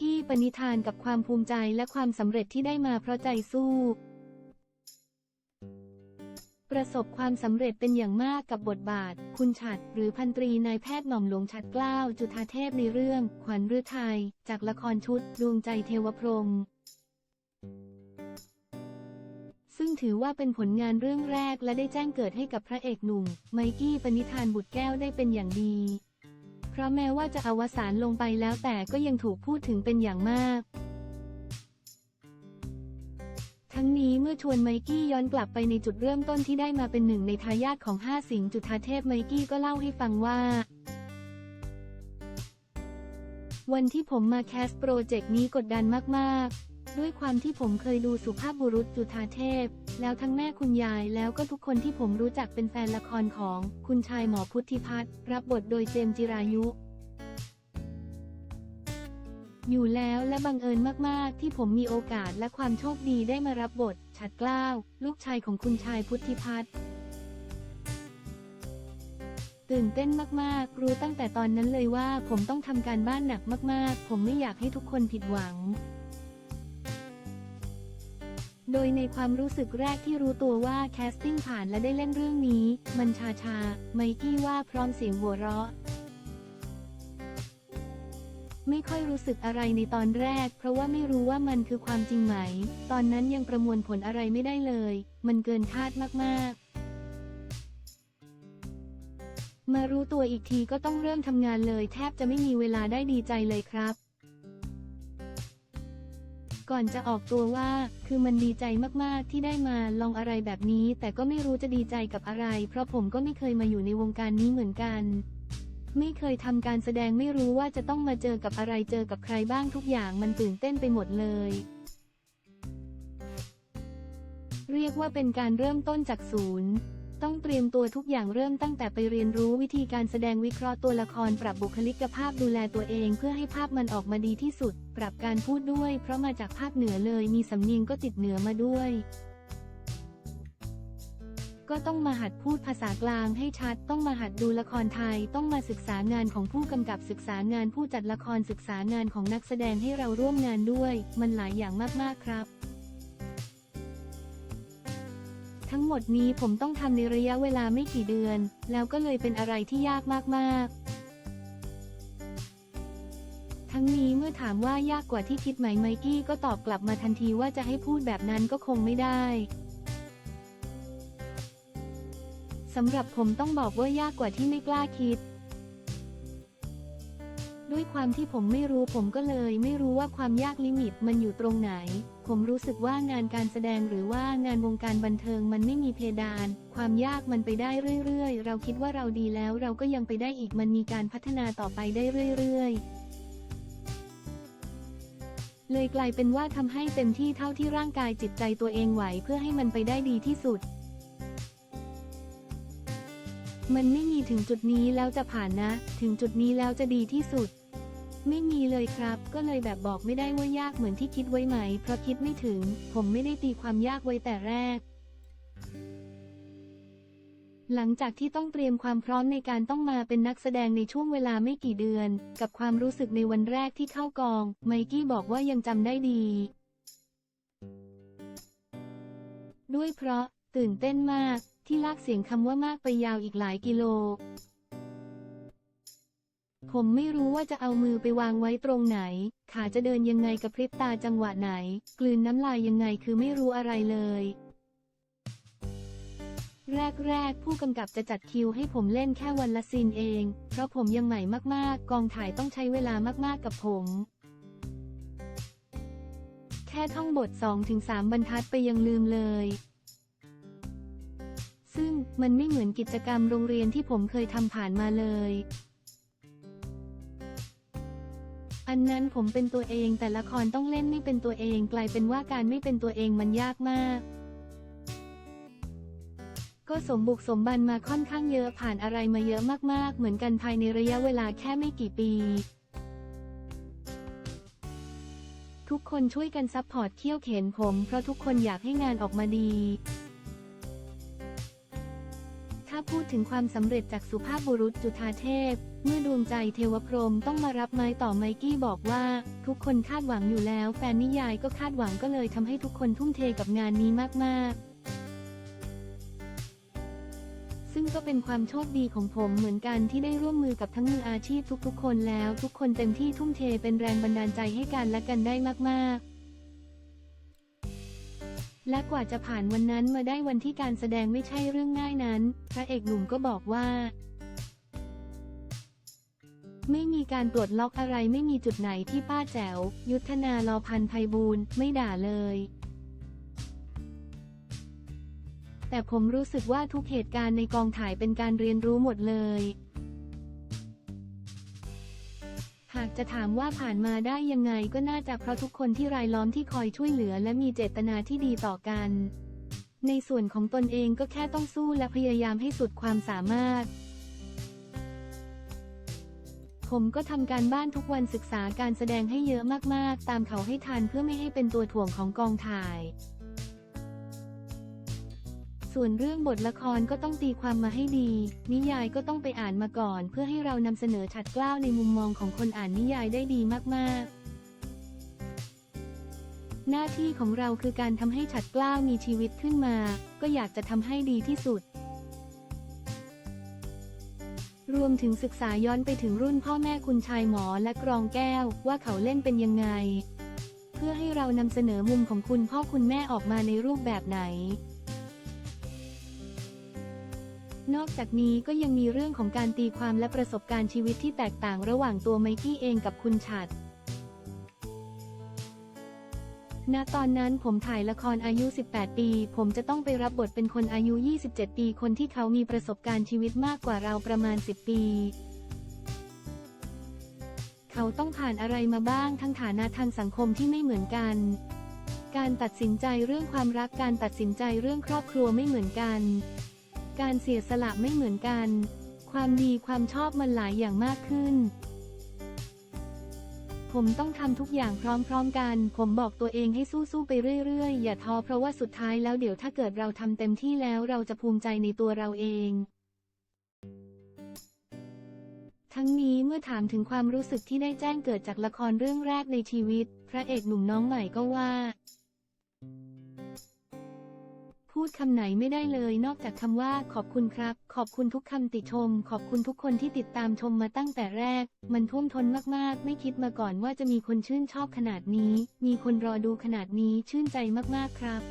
กี้ปณิธานกับความภูมิใจและความสำเร็จที่ได้มาเพราะใจสู้ ประสบความสำเร็จเป็นอย่างมากกับบทบาท คุณฉัดหรือพันตรีนายแพทย์หม่อมหลวงฉัดเกล้าจุฑาเทพในเรื่อง ขวัญฤทัยจากละครชุด ดวงใจเทวพรหมซึ่งถือว่าเป็นผลงานเรื่องแรกและได้แจ้งเกิดให้กับพระเอกหนุ่ม ไมกี้ปณิธานบุตรแก้วได้เป็นอย่างดี เพราะแม้ว่าจะอวสานลงไปแล้วแต่ก็ยังถูกพูดถึงเป็นอย่างมาก ทั้งนี้เมื่อชวนไมกี้ย้อนกลับไปในจุดเริ่มต้นที่ได้มาเป็นหนึ่งในทายาทของห้าสิงห์จุฑาเทพไมกี้ก็เล่าให้ฟังว่าวันที่ผมมาแคสโปรเจกต์นี้กดดันมาก ๆ ด้วยความที่ผมเคยดูสุภาพบุรุษจุฑาเทพ แล้วทั้งแม่คุณยายแล้วก็ทุกคนที่ผมรู้จักเป็นแฟนละครของคุณชายหมอพุทธิพัฒน์รับบทโดยเจมจิรายุ อยู่แล้วและบังเอิญมากๆ ที่ผมมีโอกาสและความโชคดีได้มารับบทฉัดเกล้าลูกชายของคุณชายพุทธิพัฒน์ตื่นเต้นมากๆ รู้ตั้งแต่ตอนนั้นเลยว่าผมต้องทำการบ้านหนักมากๆ ผมไม่อยากให้ทุกคนผิดหวัง โดยในความรู้สึกแรกที่รู้ตัวว่าแคสติ้งผ่านและได้เล่นเรื่องนี้ มันชาชา ไมกี้ว่าพร้อมเสียงหัวเราะ ไม่ค่อยรู้สึกอะไรในตอนแรก เพราะว่าไม่รู้ว่ามันคือความจริงไหม ตอนนั้นยังประมวลผลอะไรไม่ได้เลย มันเกินคาดมากๆมารู้ตัวอีกทีก็ต้องเริ่มทำงานเลย แทบจะไม่มีเวลาได้ดีใจเลยครับ ก่อนจะออกตัวว่า คือมันดีใจมากๆที่ได้มาลองอะไรแบบนี้ แต่ก็ไม่รู้จะดีใจกับอะไร เพราะผมก็ไม่เคยมาอยู่ในวงการนี้เหมือนกัน ไม่เคยทำการแสดงไม่รู้ว่าจะต้องมาเจอกับอะไรเจอกับใครบ้างทุกอย่างมันตื่นเต้นไปหมดเลย เรียกว่าเป็นการเริ่มต้นจากศูนย์ ต้องเตรียมตัวทุกอย่างเริ่มตั้งแต่ไปเรียนรู้วิธีการแสดงวิเคราะห์ตัวละครปรับบุคลิกภาพดูแลตัวเอง เพื่อให้ภาพมันออกมาดีที่สุด ปรับการพูดด้วย เพราะมาจากภาคเหนือเลยมีสำเนียงก็ติดเหนือมาด้วย ก็ต้องมาหัดพูดภาษากลางให้ชัด ต้องมาหัดดูละครไทย ต้องมาศึกษางานของผู้กำกับศึกษางานผู้จัดละครศึกษางานของนักแสดงให้เราร่วมงานด้วย มันหลายอย่างมากๆครับ งหมดนี้ผมต้องทำในระยะเวลาไม่กี่เดือน แล้วก็เลยเป็นอะไรที่ยากมากๆ ทั้งนี้เมื่อถามว่ายากกว่าที่คิดไหมไมกี้ก็ตอบกลับมาทันทีว่าจะให้พูดแบบนั้นก็คงไม่ได้สำหรับผมต้องบอกว่ายากกว่าที่ไม่กล้าคิด ด้วยความที่ผมไม่รู้ผมก็เลย ไม่รู้ว่าความยากลิมิตมันอยู่ตรงไหน ผมรู้สึกว่างานการแสดงหรือว่างานวงการบันเทิงมันไม่มีเพดาน ความยากมันไปได้เรื่อยๆ เราคิดว่าเราดีแล้วเราก็ยังไปได้อีกมันมีการพัฒนาต่อไปได้เรื่อยๆเลยกลายเป็นว่าทำให้เต็มที่เท่าที่ร่างกายจิตใจตัวเองไหวเพื่อให้มันไปได้ดีที่สุด มันไม่มีถึงจุดนี้แล้วจะผ่านนะ ถึงจุดนี้แล้วจะดีที่สุด ไม่มีเลยครับ ก็เลยแบบบอกไม่ได้ว่ายากเหมือนที่คิดไว้ไหม เพราะคิดไม่ถึง ผมไม่ได้ตีความยากไว้แต่แรก หลังจากที่ต้องเตรียมความพร้อมในการต้องมาเป็นนักแสดงในช่วงเวลาไม่กี่เดือน กับความรู้สึกในวันแรกที่เข้ากอง ไมกี้บอกว่ายังจำได้ดี ด้วยเพราะตื่นเต้นมากที่ลากเสียงคำว่ามากไปยาวอีกหลายกิโล ผมไม่รู้ว่าจะเอามือไปวางไว้ตรงไหน ขาจะเดินยังไงกับพริบตาจังหวะไหน กลืนน้ำลายยังไงคือไม่รู้อะไรเลย แรกๆ ผู้กำกับจะจัดคิวให้ผมเล่นแค่วันละซีนเอง เพราะผมยังใหม่มากๆ กองถ่ายต้องใช้เวลามากๆกับผม แค่ท่องบท 2-3 บรรทัดไปยังลืมเลยซึ่งมันไม่เหมือนกิจกรรมโรงเรียนที่ผมเคยทำผ่านมาเลย อันนั้นผมเป็นตัวเองแต่ละครต้องเล่นไม่เป็นตัวเองกลายเป็นว่าการไม่เป็นตัวเองมันยากมาก ก็สมบุกสมบันมาค่อนข้างเยอะผ่านอะไรมาเยอะมากๆ เหมือนกันภายในระยะเวลาแค่ไม่กี่ปี ทุกคนช่วยกันซัพพอร์ตเคี่ยวเข็นผม เพราะทุกคนอยากให้งานออกมาดี ถ้าพูดถึงความสำเร็จจากสุภาพบุรุษจุธาเทพ เมื่อดวงใจเทวพรหมต้องมารับไม้ต่อไมกี้บอกว่า ทุกคนคาดหวังอยู่แล้ว แฟนนิยายก็คาดหวังก็เลยทำให้ทุกคนทุ่มเทกับงานนี้มาก ๆซึ่งก็เป็นความโชคดีของผมเหมือนกันที่ได้ร่วมมือกับทั้งมืออาชีพทุกๆ คนแล้ว ทุกคนเต็มที่ทุ่มเทเป็นแรงบันดาลใจให้กันและกันได้มากๆ และกว่าจะผ่านวันนั้นมาได้วันที่การแสดงไม่ใช่เรื่องง่ายนั้น พระเอกหนุ่มก็บอกว่า ไม่มีการตรวจล็อกอะไรไม่มีจุดไหนที่ป้าแจ๋ว ยุทธนาลอพันธ์ไพบูลย์ไม่ด่าเลย แต่ผมรู้สึกว่าทุกเหตุการณ์ในกองถ่ายเป็นการเรียนรู้หมดเลย หากจะถามว่าผ่านมาได้ยังไงก็น่าจะเพราะทุกคนที่รายล้อมที่คอยช่วยเหลือและมีเจตนาที่ดีต่อกัน ในส่วนของตนเองก็แค่ต้องสู้และพยายามให้สุดความสามารถ ผมก็ทำการบ้านทุกวันศึกษาการแสดงให้เยอะมากๆ ตามเขาให้ทันเพื่อไม่ให้เป็นตัวถ่วงของกองถ่าย ส่วนเรื่องบทละครก็ต้องตีความมาให้ดี นิยายก็ต้องไปอ่านมาก่อน เพื่อให้เรานำเสนอฉัดกล้าวในมุมมองของคนอ่านนิยายได้ดีมากๆหน้าที่ของเราคือการทำให้ฉัดกล้าวมีชีวิตขึ้นมา ก็อยากจะทำให้ดีที่สุด รวมถึงศึกษาย้อนไปถึงรุ่นพ่อแม่คุณชายหมอและกรองแก้ว ว่าเขาเล่นเป็นยังไง เพื่อให้เรานำเสนอมุมของคุณพ่อคุณแม่ออกมาในรูปแบบไหน นอกจากนี้ก็ยังมีเรื่องของการตีความและประสบการณ์ชีวิตที่แตกต่างระหว่างตัวไมกี้เองกับคุณฉัดณตอนนั้นผมถ่ายละครอายุ 18 ปี ผมจะต้องไปรับบทเป็นคนอายุ 27 ปีคนที่เขามีประสบการณ์ชีวิตมากกว่าเราประมาณ 10 ปี เขาต้องผ่านอะไรมาบ้างทั้งฐานะทางสังคมที่ไม่เหมือนกัน การตัดสินใจเรื่องความรักการตัดสินใจเรื่องครอบครัวไม่เหมือนกัน การเสียสละไม่เหมือนกัน ความดีความชอบมันหลายอย่างมากขึ้น ผมต้องทำทุกอย่างพร้อมๆกัน ผมบอกตัวเองให้สู้ๆไปเรื่อยๆ อย่าท้อเพราะว่าสุดท้ายแล้วเดี๋ยวถ้าเกิดเราทำเต็มที่แล้วเราจะภูมิใจในตัวเราเองทั้งนี้เมื่อถามถึงความรู้สึกที่ได้แจ้งเกิดจากละครเรื่องแรกในชีวิต พระเอกหนุ่มน้องใหม่ก็ว่า พูดคำไหนไม่ได้เลย นอกจากคำว่าขอบคุณครับ ขอบคุณทุกคำติชม ขอบคุณทุกคนที่ติดตามชมมาตั้งแต่แรก มันท่วมท้นมากๆ ไม่คิดมาก่อนว่าจะมีคนชื่นชอบขนาดนี้ มีคนรอดูขนาดนี้ชื่นใจมากๆครับ